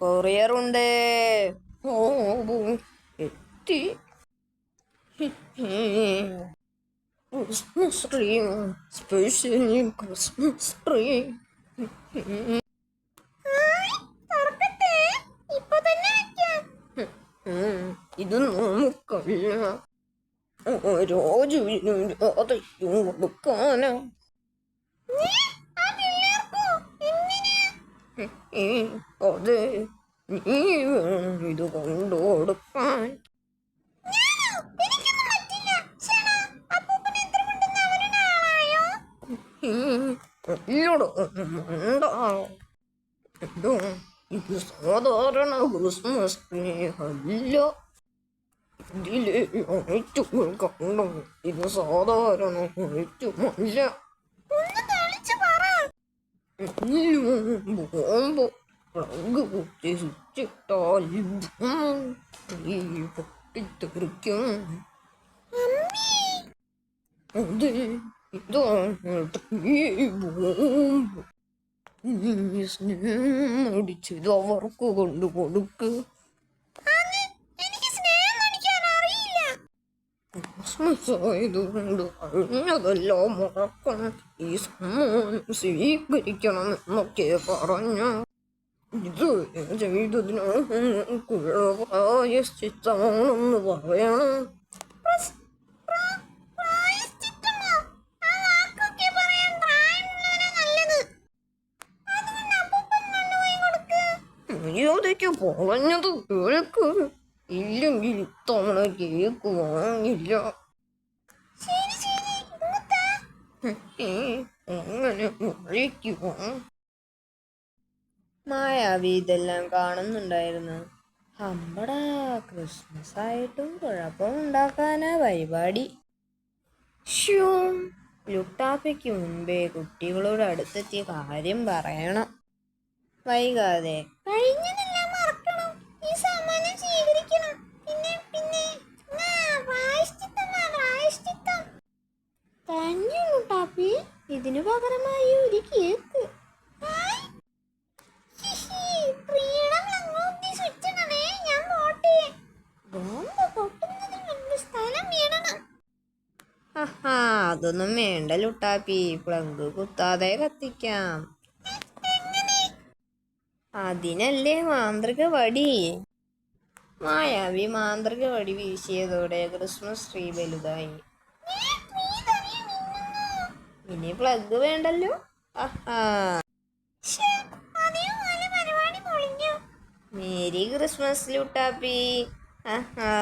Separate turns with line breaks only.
കൊറിയറുണ്ട്. ഓ എത്തി. Christmas tree special Christmas tree. ഇത് നമുക്കല്ല ഓരോ രാധയ്ക്കും കൊടുക്കാനാ. അതെ നീ വേണം ഇത് കൊണ്ടു കൊടുക്കാൻ ഇത് സാധാരണ ക്രിസ്മസ് അല്ല ഇതിലെ ലൈറ്റുകൾ കണ്ടോ? ഇത് സാധാരണ ലൈറ്റുമല്ല ബോംബ് നീ സ്നേഹം അടിച്ചത് അവർക്ക് കൊണ്ടു കൊടുക്ക് ആയതുകൊണ്ട് കഴിഞ്ഞതെല്ലാം മറക്കണം ഈ സമ്മാനം സ്വീകരിക്കണം എന്നൊക്കെ പറഞ്ഞു ഇത് ചെയ്തതിന് നിങ്ങൾക്കുള്ള പ്രായശ്ചിത്തമാണെന്ന് പറയണം മര്യാദയ്ക്ക് പറഞ്ഞത് കേൾക്ക് ഇല്ലെങ്കിൽ ഇത്തവണ കേക്ക് വാങ്ങില്ല. ഏ, അങ്ങനെ വിളിക്കുക മായാവി ഇതെല്ലാം കാണുന്നുണ്ടായിരുന്നു. അമ്പടാ ക്രിസ്മസ് ആയിട്ടും കുഴപ്പമുണ്ടാക്കാനാ പരിപാടി. ലുട്ടാപ്പയ്ക്ക് മുൻപേ കുട്ടികളോട് അടുത്തെത്തിയ കാര്യം പറയണം. വൈകാതെ കഴിഞ്ഞതെല്ലാം ഇതിനു പകരമായി ഒരു കേക്ക് അതൊന്നും വേണ്ട ലുട്ടാപ്പി. പ്ലങ്ക് കുത്താതെ കത്തിക്കാം. അതിനല്ലേ മാന്ത്രിക വടി? മായാവി മാന്ത്രിക വടി വീശിയതോടെ ക്രിസ്മസ് ട്രീ വലുതായി. ഇനി പ്ലഗ് വേണ്ടല്ലോ? മേരി ക്രിസ്മസ് ലുട്ടാപ്പി ആഹാ.